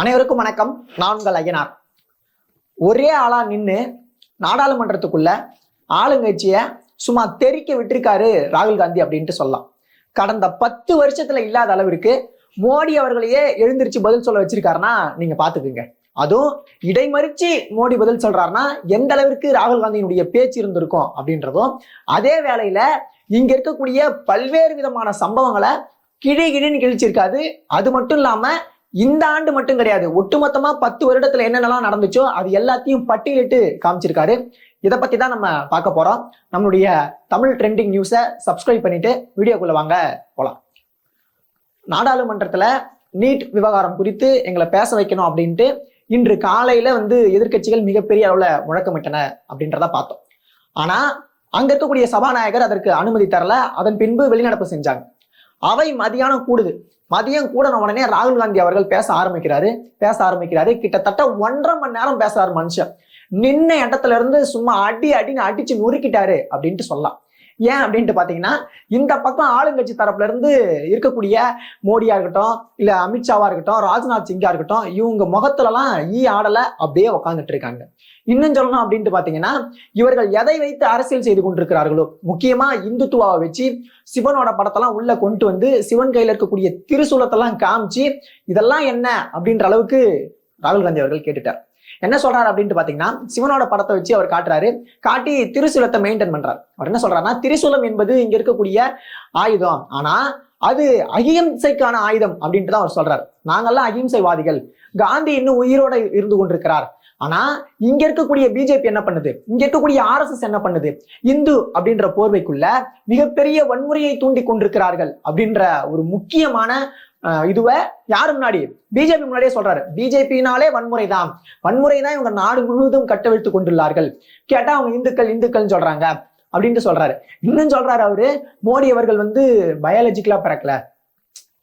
அனைவருக்கும் வணக்கம். நான் உங்கள் ஐயனார். ஒரே ஆளா நின்று நாடாளுமன்றத்துக்குள்ள ஆளுங்கட்சியை சும்மா தெறிக்க விட்டிருக்காரு ராகுல் காந்தி அப்படின்ட்டு சொல்லலாம். கடந்த பத்து வருஷத்துல இல்லாத அளவிற்கு மோடி அவர்களையே எழுந்திருச்சு பதில் சொல்ல வச்சிருக்காருன்னா நீங்க பாத்துக்குங்க. அதுவும் இடைமறிச்சு மோடி பதில் சொல்றாருன்னா எந்த அளவிற்கு ராகுல் காந்தியினுடைய பேச்சு இருந்திருக்கும் அப்படின்றதும் அதே வேளையில இங்க இருக்கக்கூடிய பல்வேறு விதமான சம்பவங்களை கிழி கிழின்னு கிழிச்சிருக்காது அது மட்டும் இல்லாம இந்த ஆண்டு மட்டும் கிடையாது. ஒட்டுமொத்தமா பத்து வருடத்துல என்னென்னலாம் நடந்துச்சோ அது எல்லாத்தையும் பட்டியலிட்டு காமிச்சிருக்காரு. இதை பத்தி தான் நம்ம பார்க்க போறோம். நம்மளுடைய தமிழ் ட்ரெண்டிங் நியூஸை சப்ஸ்கிரைப் பண்ணிட்டு வீடியோக்குள்ள வாங்க. போலாம். நாடாளுமன்றத்துல நீட் விவகாரம் குறித்து எங்களை பேச வைக்கணும் அப்படின்ட்டு இன்று காலையில வந்து எதிர்க்கட்சிகள் மிகப்பெரிய அளவுல முழக்கமிட்டன அப்படின்றத பார்த்தோம். ஆனா அங்க இருக்கக்கூடிய சபாநாயகர் அதற்கு அனுமதி தரல. அதன் பின்பு வெளிநடப்பு செஞ்சாங்க. அவை மதியானம் கூடுது. மதியம் கூடன உடனே ராகுல் காந்தி அவர்கள் பேச ஆரம்பிக்கிறாரு. பேச ஆரம்பிக்கிறாரு. கிட்டத்தட்ட ஒன்றரை மணி நேரம் பேசுறாரு மனுஷன். நின்ன இடத்துல இருந்து சும்மா அடி அடின்னு அடிச்சு நொறுக்கிட்டாரு அப்படின்ட்டு சொல்லலாம். ஏன் அப்படின்ட்டு பார்த்தீங்கன்னா இந்த பக்கம் ஆளுங்கட்சி தரப்புல இருந்து இருக்கக்கூடிய மோடியா இருக்கட்டும் இல்ல அமித்ஷாவா இருக்கட்டும் ராஜ்நாத் சிங்கா இருக்கட்டும் இவங்க முகத்துலலாம் ஈ ஆடலை அப்படியே உக்காந்துட்டு இருக்காங்க. இன்னும் சொல்லணும் அப்படின்ட்டு பாத்தீங்கன்னா இவர்கள் எதை வைத்து அரசியல் செய்து கொண்டிருக்கிறார்களோ முக்கியமா இந்துத்துவாவை வச்சு சிவனோட படத்தெல்லாம் உள்ள கொண்டு வந்து சிவன் கையில இருக்கக்கூடிய திருசூலத்தெல்லாம் காமிச்சு இதெல்லாம் என்ன அப்படின்ற அளவுக்கு ராகுல் காந்தி அவர்கள் கேட்டுட்டார். என்ன சொல்றாரு அப்படின்ட்டு பாத்தீங்கன்னா சிவனோட படத்தை வச்சு அவர் காட்டுறாரு. காட்டி திருசூலத்தை மெயின்டைன் பண்றாரு. அவர் என்ன சொல்றாருன்னா திரிசூலம் என்பது இங்க இருக்கக்கூடிய ஆயுதம். ஆனா அது அகிம்சைக்கான ஆயுதம் அப்படின்ட்டு தான் அவர் சொல்றாரு. நாங்கெல்லாம் அகிம்சைவாதிகள். காந்தி இன்னும் உயிரோட இருந்து கொண்டிருக்கிறார். ஆனா இங்க இருக்கக்கூடிய பிஜேபி என்ன பண்ணுது? இங்க இருக்கக்கூடிய ஆர்எஸ்எஸ் என்ன பண்ணுது? இந்து அப்படின்ற போர்வைக்குள்ள மிகப்பெரிய வன்முறையை தூண்டி கொண்டிருக்கிறார்கள் அப்படின்ற ஒரு முக்கியமான இதுவை யாரு முன்னாடி? பிஜேபி முன்னாடியே சொல்றாரு. பிஜேபினாலே வன்முறை தான் வன்முறை தான் இவங்க நாடு முழுவதும் கட்டவிழ்த்து கொண்டுள்ளார்கள். கேட்டா அவங்க இந்துக்கள் இந்துக்கள்னு சொல்றாங்க. அப்படின்ட்டு சொல்றாரு. இன்னும் சொல்றாரு அவரு மோடி அவர்கள் வந்து பயாலஜிக்கலா பிறக்கல.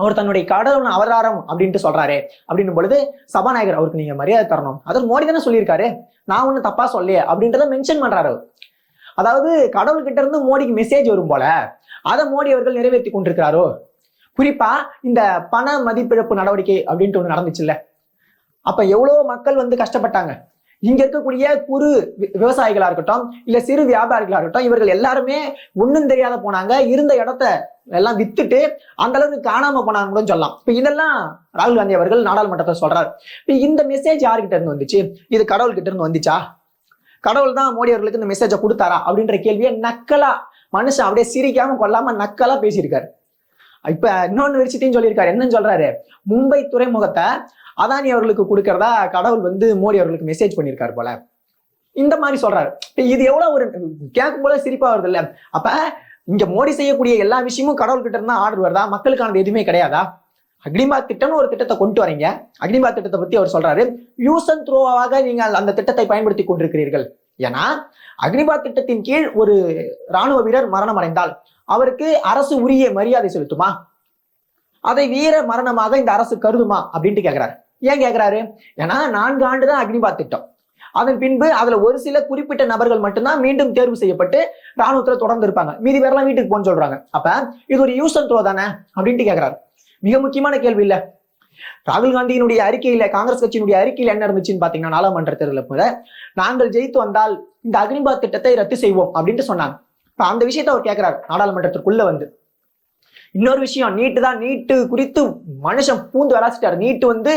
அவர் தன்னுடைய கடவுள் அவதாரம் அப்படின்ட்டு சொல்றாரு. அப்படின்னும் பொழுது சபாநாயகர் அவருக்கு நீங்க மரியாதை தரணும். அதாவது மோடி தானே சொல்லியிருக்காரு. நான் ஒண்ணு தப்பா சொல்லையே அப்படின்றத மென்ஷன் பண்றாரு அதாவது கடவுள் கிட்ட இருந்து மோடிக்கு மெசேஜ் வரும் போல. அதை மோடி அவர்கள் நிறைவேற்றி கொண்டிருக்கிறாரோ? குறிப்பா இந்த பண மதிப்பிழப்பு நடவடிக்கை அப்படின்ட்டு ஒண்ணு நடந்துச்சுல்ல. அப்ப எவ்வளவு மக்கள் வந்து கஷ்டப்பட்டாங்க? இங்க இருக்கக்கூடிய குறு வி- விவசாயிகளா இருக்கட்டும் இல்ல சிறு வியாபாரிகளா இருக்கட்டும் இவர்கள் எல்லாருமே ஒண்ணும் தெரியாத போனாங்க. இருந்த இடத்த எல்லாம் வித்துட்டு அந்த அளவுக்கு காணாம போனாங்க கூட சொல்லலாம். இப்ப இதெல்லாம் ராகுல் காந்தி அவர்கள் நாடாளுமன்றத்தை சொல்றாரு. இப்ப இந்த மெசேஜ் யாருக்கிட்ட இருந்து வந்துச்சு? இது கடவுள் கிட்ட இருந்து வந்துச்சா? கடவுள் தான் மோடி அவர்களுக்கு இந்த மெசேஜை கொடுத்தாரா? அப்படின்ற கேள்வியை நக்கலா மனுஷன் அப்படியே சிரிக்காம கொள்ளாம நக்கலா பேசியிருக்காரு. இப்ப இன்னொன்னு விஷயத்தையும் சொல்லியிருக்காரு. என்னன்னு சொல்றாரு? மும்பை துறைமுகத்தை அதானி அவர்களுக்கு கொடுக்கறதா? கடவுள் வந்து மோடி அவர்களுக்கு மெசேஜ் பண்ணியிருக்காரு போல. இந்த மாதிரி சொல்றாரு. இப்ப இது எவ்வளவு ஒரு கேட்கும் போல சிரிப்பா வருது இல்ல அப்ப இங்க மோடி செய்யக்கூடிய எல்லா விஷயமும் கடவுள் கிட்ட இருந்தா ஆர்டர் வருதா? மக்களுக்கானது எதுவுமே கிடையாதா? அக்னிபாத் திட்டம்னு ஒரு திட்டத்தை கொண்டு வரீங்க. அக்னிபாத் திட்டத்தை பத்தி அவர் சொல்றாரு. யூஸ் அண்ட் த்ரோவாக நீங்கள் அந்த திட்டத்தை பயன்படுத்தி கொண்டிருக்கிறீர்கள். ஏன்னா அக்னிபாத் திட்டத்தின் கீழ் ஒரு ராணுவ வீரர் மரணம் அடைந்தால் அவருக்கு அரசு உரிய மரியாதை செலுத்துமா? அதை வீர மரணமாக இந்த அரசு கருதுமா? அப்படின்ட்டு கேட்கிறாரு ஏன் கேட்கிறாரு ஏன்னா நான்கு ஆண்டு தான் அக்னிபாத் திட்டம். அதன் பின்பு அதுல ஒரு சில குறிப்பிட்ட நபர்கள் மட்டும்தான் மீண்டும் தேர்வு செய்யப்பட்டு ராணுவத்துல தொடர்ந்து இருப்பாங்க. மீதி பேரெல்லாம் வீட்டுக்கு போன்னு சொல்றாங்க. அப்ப இது ஒரு யூஸ் அண்ட் த்ரோ தானே? அப்படின்ட்டு கேட்கிறாரு மிக முக்கியமான கேள்வி இல்ல. ராகுல் காந்தியினுடைய அறிக்கையில காங்கிரஸ் கட்சியினுடைய அறிக்கையில என்ன இருந்துச்சுன்னு பாத்தீங்கன்னா நாடாளுமன்ற தேர்தலில் கூட நாங்கள் ஜெயித்து வந்தால் இந்த அக்னிபாத் திட்டத்தை ரத்து செய்வோம் அப்படின்ட்டு சொன்னாங்க. இப்ப அந்த விஷயத்தை அவர் கேட்கிறார் நாடாளுமன்றத்திற்குள்ள வந்து. இன்னொரு விஷயம் நீட்டு தான் நீட்டு குறித்து மனுஷன் பூந்து விளாசிட்டாரு. நீட்டு வந்து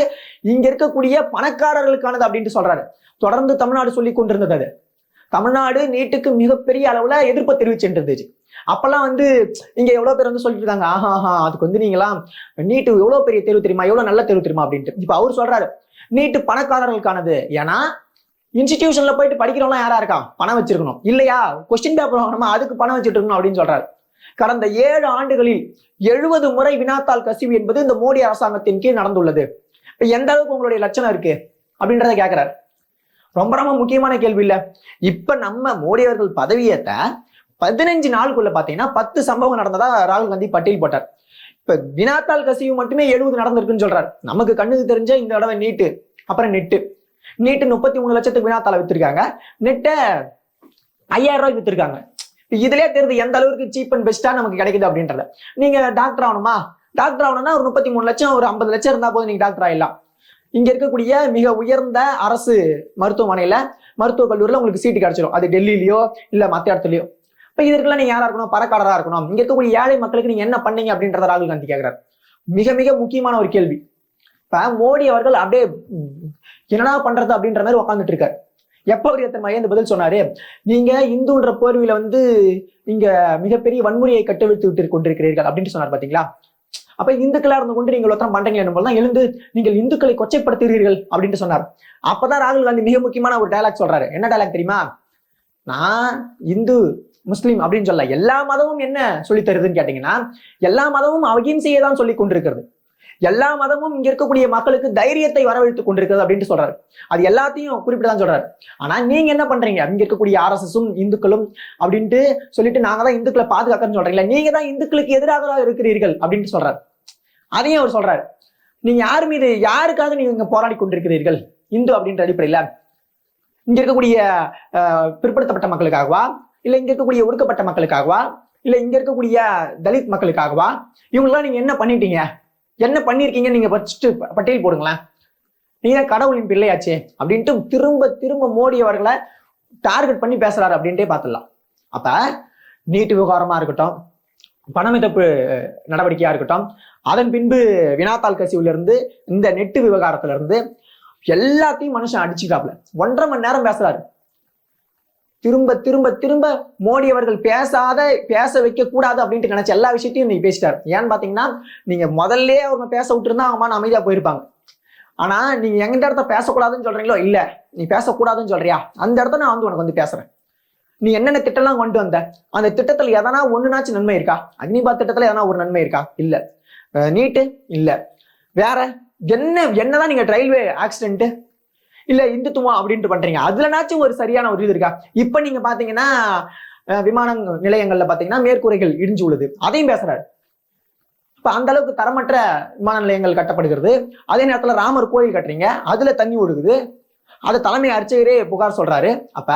இங்க இருக்கக்கூடிய பணக்காரர்களுக்கானது அப்படின்ட்டு சொல்றாரு. தொடர்ந்து தமிழ்நாடு சொல்லி கொண்டிருந்தது அது. தமிழ்நாடு நீட்டுக்கு மிகப்பெரிய அளவுல எதிர்ப்பு தெரிவிச்சுட்டு அப்பெல்லாம் வந்து இங்க எவ்வளவு பேர் வந்து சொல்லிட்டு இருக்காங்க ஆஹா ஆஹா அதுக்கு வந்து நீங்களாம் நீட்டு எவ்வளவு பெரிய தேர்வு தெரியுமா? எவ்வளவு நல்ல தேர்வு தெரியுமா? அப்படின்ட்டு. இப்ப அவர் சொல்றாரு நீட்டு பணக்காரர்களுக்கானது. ஏன்னா இன்ஸ்டிடியூஷன்ல போயிட்டு படிக்கிறவங்க யாரா இருக்கா? பணம் வச்சிருக்கணும். இல்லையா? கொஸ்டின் பேப்பர் வாங்கணுமா? அதுக்கு பணம் வச்சுட்டு இருக்கணும் அப்படின்னு சொல்றாரு. கடந்த ஏழு ஆண்டுகளில் எழுபது முறை வினாத்தாள் கசிவு என்பது இந்த மோடி அரசாங்கத்தின் கீழ் நடந்துள்ளது. இப்ப எந்த அளவுக்கு உங்களுடைய லட்சணம் இருக்கு? அப்படின்றத கேக்குறாரு. ரொம்ப ரொம்ப முக்கியமான கேள்வி இல்ல. இப்ப நம்ம மோடி அவர்கள் பதவியேத்த பதினஞ்சு நாளுக்குள்ள பாத்தீங்கன்னா பத்து சம்பவம் நடந்ததா ராகுல் காந்தி பட்டியல் போட்டார். இப்ப வினாத்தாள் கசிவு மட்டுமே எழுபது நடந்திருக்குன்னு சொல்றாரு. நமக்கு கண்ணுக்கு தெரிஞ்ச இந்த தடவை நீட்டு அப்புறம் நெட்டு. நீட்டு முப்பத்தி மூணு லட்சத்துக்கு வினாத்தால வித்திருக்காங்க. நெட்டை ஐயாயிரம் ரூபாய்க்கு வித்திருக்காங்க. இதுலயே தெரியுது எந்த அளவுக்கு சீப் அண்ட் பெஸ்டா நமக்கு கிடைக்குது அப்படின்றத. நீங்க டாக்டர் ஆகணுமா? டாக்டர் ஆகணும்னா ஒரு முப்பத்தி மூணு லட்சம் ஒரு ஐம்பது லட்சம் இருந்தா போதும் நீங்க டாக்டர் ஆயிடலாம். இங்க இருக்கக்கூடிய மிக உயர்ந்த அரசு மருத்துவமனையில மருத்துவக் கல்லூரியில உங்களுக்கு சீட்டு கிடைச்சிடும் அது டெல்லியிலயோ இல்ல மத்த இடத்துலயோ. இப்ப இதற்கெல்லாம் நீங்க யாரா இருக்கணும்? பறக்காரரா இருக்கணும். இங்க இருக்கக்கூடிய ஏழை மக்களுக்கு நீங்க என்ன பண்ணீங்க அப்படின்றத ராகுல் காந்தி கேக்குறாரு. மிக மிக முக்கியமான ஒரு கேள்வி. இப்ப மோடி அவர்கள் அப்படியே என்னடா பண்றது அப்படின்ற மாதிரி உக்காந்துட்டு இருக்காரு. எப்ப அவர் எத்தனை மையந்து பதில் சொன்னாரு? நீங்க இந்துன்ற போர்வியில வந்து நீங்க மிகப்பெரிய வன்முறையை கட்டவிழ்த்து விட்டு கொண்டிருக்கிறீர்கள் அப்படின்னு சொன்னார் பாத்தீங்களா? அப்ப இந்துக்களா இருந்து கொண்டு நீங்கள் ஒருத்தரம் பண்றீங்க என்னும் தான் எழுந்து நீங்கள் இந்துக்களை கொச்சைப்படுத்துகிறீர்கள் அப்படின்னு சொன்னார். அப்பதான் ராகுல் காந்தி மிக முக்கியமான ஒரு டைலாக் சொல்றாரு. என்ன டயலாக் தெரியுமா? நான் இந்து முஸ்லீம் அப்படின்னு சொல்ல எல்லா மதமும் என்ன சொல்லி தருதுன்னு கேட்டீங்கன்னா எல்லா மதமும் அகிம்சையை தான் சொல்லி கொண்டிருக்கிறது. எல்லா மதமும் இங்க இருக்கக்கூடிய மக்களுக்கு தைரியத்தை வரவழைத்து கொண்டிருக்கிறது அப்படின்னு சொல்றாரு. அது எல்லாத்தையும் குறிப்பிட்டுதான் சொல்றாரு. ஆனா நீங்க என்ன பண்றீங்க? இங்க இருக்கக்கூடிய ஆர்எஸ்எஸும் இந்துக்களும் அப்படின்ட்டு சொல்லிட்டு நாங்க தான் இந்துக்களை பாதுகாக்கன்னு சொல்றீங்களா நீங்க தான் இந்துக்களுக்கு எதிராக இருக்கிறீர்கள் அப்படின்ட்டு சொல்றாரு. அதையும் அவர் சொல்றாரு. நீங்க யார் மீது யாருக்காக நீங்க இங்க போராடி கொண்டிருக்கிறீர்கள்? இந்து அப்படின்ற அடிப்படையில. இங்க இருக்கக்கூடிய பிற்படுத்தப்பட்ட மக்களுக்காகவா? இல்ல இங்க இருக்கக்கூடிய ஒடுக்கப்பட்ட மக்களுக்காகவா? இல்ல இங்க இருக்கக்கூடிய தலித் மக்களுக்காகவா? இவங்கெல்லாம் நீங்க என்ன பண்ணிட்டீங்க? என்ன பண்ணிருக்கீங்க? நீங்க ஃபர்ஸ்ட் பட்டியல் போடுங்களேன். நீங்க கடவுளின் பிள்ளையாச்சே அப்படின்ட்டு திரும்ப திரும்ப மோடி அவர்களை டார்கெட் பண்ணி பேசுறாரு அப்படின்ட்டே பார்த்துடலாம். அப்ப நீட்டு விவகாரமா இருக்கட்டும் பணமிதப்பு நடவடிக்கையா இருக்கட்டும் அதன் பின்பு வினாத்தாள் கசிவுல இருந்து இந்த நெட்டு விவகாரத்துல இருந்து எல்லாத்தையும் மனுஷன் அடிச்சுக்காப்ல ஒன்றரை மணி நேரம் பேசுறாரு. திரும்ப திரும்ப திரும்ப மோடி அவர்கள் பேசாத பேச வைக்க கூடாது அப்படின்ட்டு நினைச்ச எல்லா விஷயத்தையும் நீ பேசிட்டாரு. ஏன்னு பாத்தீங்கன்னா நீங்க முதல்ல அவங்க பேச விட்டுருந்தா அவமான அமைதியா போயிருப்பாங்க. ஆனா நீங்க எந்த இடத்த பேசக்கூடாதுன்னு சொல்றீங்களோ? இல்ல. நீ பேசக்கூடாதுன்னு சொல்றியா? அந்த இடத்த நான் வந்து உனக்கு வந்து பேசுறேன். நீ என்னென்ன திட்டம்லாம் கொண்டு வந்த? அந்த திட்டத்துல எதனா ஒண்ணுனாச்சும் நன்மை இருக்கா? அக்னிபாத் திட்டத்துல எதனா ஒரு நன்மை இருக்கா? இல்ல. நீட்டு? இல்ல. வேற? என்ன என்னதான் நீங்க ரயில்வே ஆக்சிடென்ட் இல்ல இந்துத்துவம் அப்படின்ட்டு பண்றீங்க. அதுலனாச்சும் ஒரு சரியான ஒரு இது இருக்கா? இப்ப நீங்க பாத்தீங்கன்னா அஹ், விமான நிலையங்கள்ல பாத்தீங்கன்னா மேற்கூரைகள் இடிஞ்சு உள்ளது அதையும் பேசுறாரு. இப்ப அந்த அளவுக்கு தரமற்ற விமான நிலையங்கள் கட்டப்படுகிறது. அதே நேரத்துல ராமர் கோயில் கட்டுறீங்க. அதுல தண்ணி ஒழுகுது. அதை தலைமை அர்ச்சகரே புகார் சொல்றாரு. அப்ப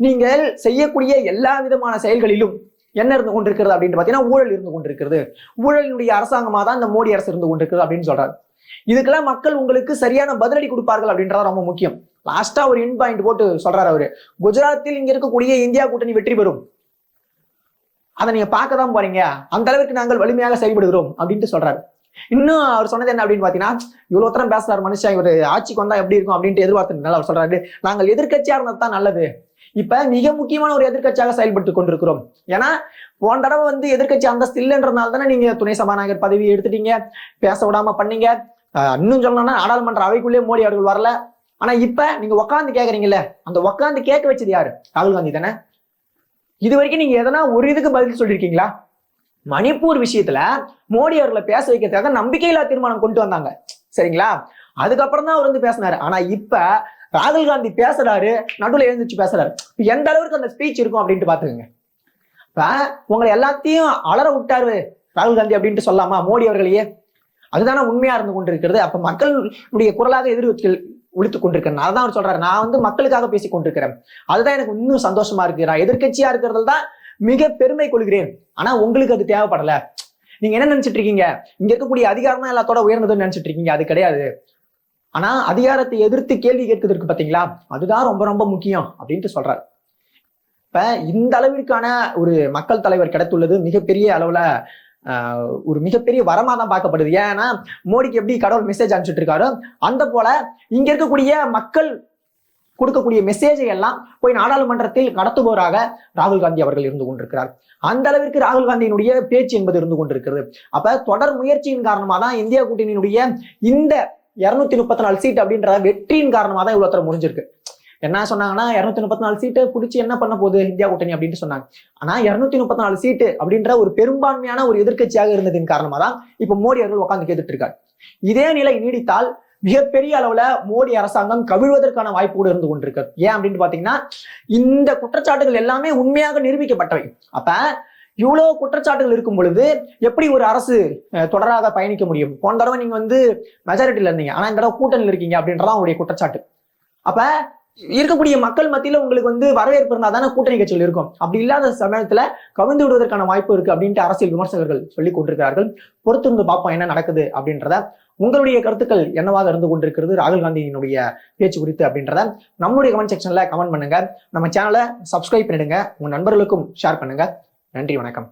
நீங்கள் செய்யக்கூடிய எல்லா விதமான செயல்களிலும் என்ன இருந்து கொண்டிருக்கிறது அப்படின்னு பாத்தீங்கன்னா ஊழல் இருந்து கொண்டிருக்கிறது. ஊழலினுடைய அரசாங்கமா தான் இந்த மோடி அரசு இருந்து கொண்டிருக்கிறது அப்படின்னு சொல்றாரு. இதுக்கெல்லாம் மக்கள் உங்களுக்கு சரியான பதிலடி கொடுப்பார்கள் அப்படின்றது ரொம்ப முக்கியம். லாஸ்டா ஒரு இன் பாயிண்ட் போட்டு சொல்றாரு அவரு. குஜராத்தில் இங்க இருக்கக்கூடிய இந்தியா கூட்டணி வெற்றி பெறும். அதை நீங்க பார்க்க தான் போறீங்க. அந்த அளவுக்கு நாங்கள் வலிமையாக செயல்படுகிறோம் அப்படின்ட்டு சொல்றாரு. இன்னும் அவர் சொன்னது என்ன அப்படின்னு பாத்தீங்கன்னா இவ்வளவு தரம் பேசுறாரு மனுஷன் இவர் ஆட்சிக்கு வந்தா எப்படி இருக்கும் அப்படின்ட்டு எதிர்பார்த்ததுனால அவர் சொல்றாரு நாங்கள் எதிர்கட்சியா இருந்தது தான் நல்லது. இப்ப மிக முக்கியமான ஒரு எதிர்க்கட்சியாக செயல்பட்டு கொண்டிருக்கிறோம். ஏன்னா போன தடவை வந்து எதிர்கட்சி அந்தஸ்து இல்லைன்றதுனால தானே நீங்க துணை சபாநாயகர் பதவி எடுத்துட்டீங்க. பேச விடாம பண்ணீங்க. இன்னும் சொல்லணும்னா நாடாளுமன்ற அவைக்குள்ளே மோடி அவர்கள் வரல. ஆனா இப்ப நீங்க உட்காந்து கேக்குறீங்கல்ல அந்த உட்காந்து கேட்க வச்சது யாரு? ராகுல் காந்தி தானே. இது வரைக்கும் நீங்க எதனா ஒரு இதுக்கு பதில் சொல்லிருக்கீங்களா? மணிப்பூர் விஷயத்துல மோடி அவர்களை பேச வைக்கிறதுக்காக நம்பிக்கையில்லா தீர்மானம் கொண்டு வந்தாங்க. சரிங்களா? அதுக்கப்புறம் தான் அவர் வந்து பேசினாரு. ஆனா இப்ப ராகுல் காந்தி பேசுறாரு நடுவுல எழுந்துச்சு பேசுறாரு. எந்த அளவுக்கு அந்த ஸ்பீச் இருக்கும் அப்படின்ட்டு பாத்துக்கோங்க. இப்ப உங்களை எல்லாத்தையும் அலற விட்டாரு ராகுல் காந்தி அப்படின்ட்டு சொல்லாமா மோடி அவர்களையே? அதுதானே உண்மையா இருந்து கொண்டிருக்கிறது. அப்ப மக்களுடைய குரலாக எதிர்த்து ஒழித்துக் கொண்டிருக்கிறேன். அதான் அவர் சொல்றாரு. நான் வந்து மக்களுக்காக பேசிக் கொண்டிருக்கிறேன். அதுதான் எனக்கு இன்னும் சந்தோஷமா இருக்கு. நான் எதிர்க்கட்சியா இருக்கிறதுல தான் மிக பெருமை கொள்கிறேன். ஆனா உங்களுக்கு அது தேவைப்படல. நீங்க என்ன நினைச்சிட்டு இருக்கீங்க? இங்க இருக்கக்கூடிய அதிகாரம் தான் எல்லாத்தோட உயர்ந்ததுன்னு நினைச்சிட்டு இருக்கீங்க. அது கிடையாது. ஆனா அதிகாரத்தை எதிர்த்து கேள்வி கேட்குது பாத்தீங்களா? அதுதான் ரொம்ப ரொம்ப முக்கியம் அப்படின்ட்டு சொல்றாரு. இப்ப இந்த அளவிற்கான ஒரு மக்கள் தலைவர் கிடைத்துள்ளது மிகப்பெரிய அளவுல ஒரு மிகப்பெரிய வரமா தான் பார்க்கப்படுது. ஏன்னா மோடிக்கு எப்படி கடவுள் மெசேஜ் அனுப்பிச்சிட்டு இருக்காரோ அந்த போல இங்க இருக்கக்கூடிய மக்கள் கொடுக்கக்கூடிய மெசேஜை எல்லாம் போய் நாடாளுமன்றத்தில் கடத்துபவராக ராகுல் காந்தி அவர்கள் இருந்து கொண்டிருக்கிறார். அந்த அளவிற்கு ராகுல் காந்தியினுடைய பேச்சு என்பது இருந்து கொண்டிருக்கிறது. அப்ப தொடர் முயற்சியின் காரணமா தான் இந்தியா கூட்டணியினுடைய இந்த இருநூத்தி முப்பத்தி நாலு சீட் அப்படின்ற வெற்றியின் காரணமாக தான் இவ்வளவு தூரம் முடிஞ்சிருக்கு என்ன சொன்னாங்கன்னா இருநூத்தி முப்பத்தி நாலு சீட்டு பிடிச்சி என்ன பண்ண போகுது? இந்தியா கூட்டணி அப்படின்னு சொன்னாங்க. ஆனா இருநூத்தி முப்பத்தி நாலு சீட்டு அப்படின்ற ஒரு பெரும்பான்மையான ஒரு எதிர்க்கட்சியாக இருந்ததின் காரணமா தான் இப்ப மோடி அவர்கள் உட்காந்து கேட்டுட்டு இருக்காரு இதே நிலை நீடித்தால் மிகப்பெரிய அளவுல மோடி அரசாங்கம் கவிழ்வதற்கான வாய்ப்பு கூட இருந்து கொண்டிருக்கு ஏன் அப்படின்னு பாத்தீங்கன்னா இந்த குற்றச்சாட்டுகள் எல்லாமே உண்மையாக நிரூபிக்கப்பட்டவை. அப்ப இவ்வளவு குற்றச்சாட்டுகள் இருக்கும் பொழுது எப்படி ஒரு அரசு அஹ், தொடராக பயணிக்க முடியும்? போன தடவை நீங்க வந்து மெஜாரிட்டில இருந்தீங்க. ஆனா இந்த தடவை கூட்டணியில் இருக்கீங்க அப்படின்றதான் உங்களுடைய குற்றச்சாட்டு. அப்ப இருக்கக்கூடிய மக்கள் மத்தியில உங்களுக்கு வந்து வரவேற்பு இருந்தா தானே கூட்டணி கட்சிகள் இருக்கும். அப்படி இல்லாத சமயத்துல கவிழ்ந்து விடுவதற்கான வாய்ப்பு இருக்கு அப்படின்ட்டு அரசியல் விமர்சகர்கள் சொல்லி கொண்டிருக்கிறார்கள். பொறுத்திருந்து பார்ப்போம் என்ன நடக்குது அப்படின்றத. உங்களுடைய கருத்துக்கள் என்னவாக இருந்து கொண்டிருக்கிறது? ராகுல் காந்தியினுடைய பேச்சு குறித்து அப்படின்றத நம்மளுடைய கமெண்ட் செக்ஷன்ல கமெண்ட் பண்ணுங்க. நம்ம சேனலை சப்ஸ்கிரைப் பண்ணிடுங்க. உங்க நண்பர்களுக்கும் ஷேர் பண்ணுங்க. நன்றி வணக்கம்.